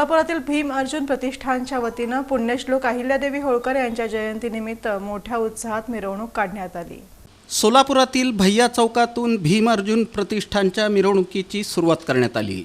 सोलापुरातील भीम अर्जुन प्रतिष्ठानच्या वतीनं पुण्यश्लोक अहिल्यादेवी होळकर यांच्या जयंतीनिमित्त मोठ्या उत्साहात मिरवणूक काढण्यात आली. सोलापुरातील भैया चौकातून भीम अर्जुन प्रतिष्ठानच्या मिरवणुकीची सुरुवात करण्यात आली.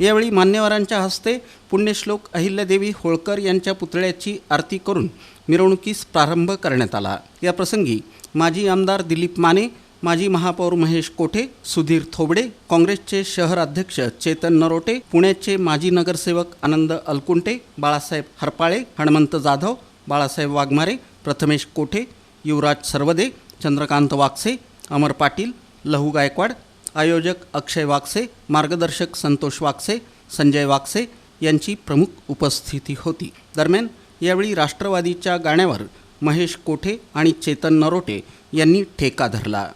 यावेळी मान्यवरांच्या हस्ते पुण्यश्लोक अहिल्यादेवी होळकर यांच्या पुतळ्याची आरती करून मिरवणुकीस प्रारंभ करण्यात आला. या प्रसंगी माजी आमदार दिलीप माने माजी महापौर महेश कोठे सुधीर थोबडे काँग्रेसचे शहर अध्यक्ष चेतन नरोटे पुण्याचे माजी नगरसेवक आनंद अलकुंटे बाळासाहेब हरपाळे हणमंत जाधव बाळासाहेब वाघमारे प्रथमेश कोठे युवराज सरवदे चंद्रकांत वाक्से अमर पाटील लहू गायकवाड आयोजक अक्षय वाक्से मार्गदर्शक संतोष वाक्से संजय वाक्से यांची प्रमुख उपस्थिती होती. दरम्यान यावेळी राष्ट्रवादीच्या गाण्यावर महेश कोठे आणि चेतन नरोटे यांनी ठेका धरला.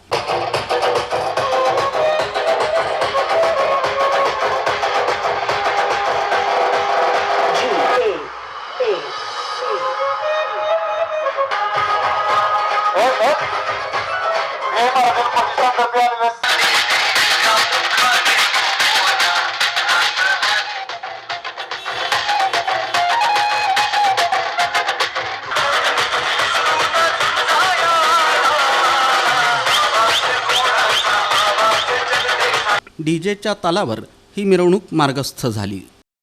डीजेच्या तालावर ही मिरवणूक मार्गस्थ झाली.